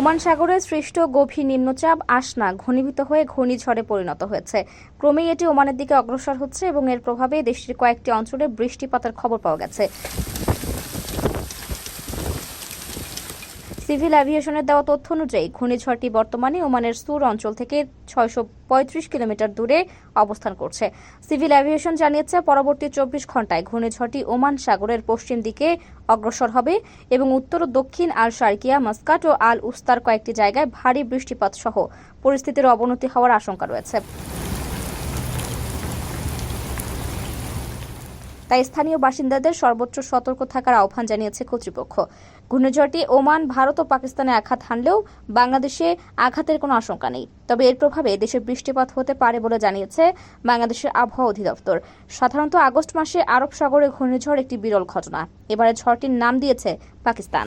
Oman সাগরে সৃষ্ট গভীর নিম্নচাপ আসনা ঘনীভূত হয়ে ঘূর্ণিঝড়ে পরিণত হয়েছে। ক্রমেই এটি ওমানের দিকে অগ্রসর হচ্ছে এবং এর প্রভাবে দেশটির কয়েকটি অঞ্চলে বৃষ্টিপাতের খবর পাওয়া গেছে। সিভিল অ্যাভিয়েশনের দেওয়া তথ্য অনুযায়ী ঘূর্ণিঝড়টি বর্তমানে ওমানের সুর অঞ্চল থেকে ছয়শো পঁয়ত্রিশ কিলোমিটার দূরে অবস্থান করছে। সিভিল অ্যাভিয়েশন জানিয়েছে, পরবর্তী চব্বিশ ঘন্টায় ঘূর্ণিঝড়টি ওমান সাগরের পশ্চিম দিকে অগ্রসর হবে এবং উত্তর ও দক্ষিণ আল শার্কিয়া, মাস্কাট ও আল উস্তার কয়েকটি জায়গায় ভারী বৃষ্টিপাত সহ পরিস্থিতির অবনতি হওয়ার আশঙ্কা রয়েছে। তাই স্থানীয় বাসিন্দাদের সর্বোচ্চ সতর্ক থাকার আহ্বান জানিয়েছে কর্তৃপক্ষ। ঘূর্ণিঝড়টি ওমান, ভারত ও পাকিস্তানে আঘাত হানলেও বাংলাদেশে আঘাতের কোনো আশঙ্কা নেই। তবে এর প্রভাবে দেশে বৃষ্টিপাত হতে পারে বলে জানিয়েছে বাংলাদেশের আবহাওয়া অধিদপ্তর। সাধারণত আগস্ট মাসে আরব সাগরে ঘূর্ণিঝড় একটি বিরল ঘটনা। এবারে ঝড়টির নাম দিয়েছে পাকিস্তান।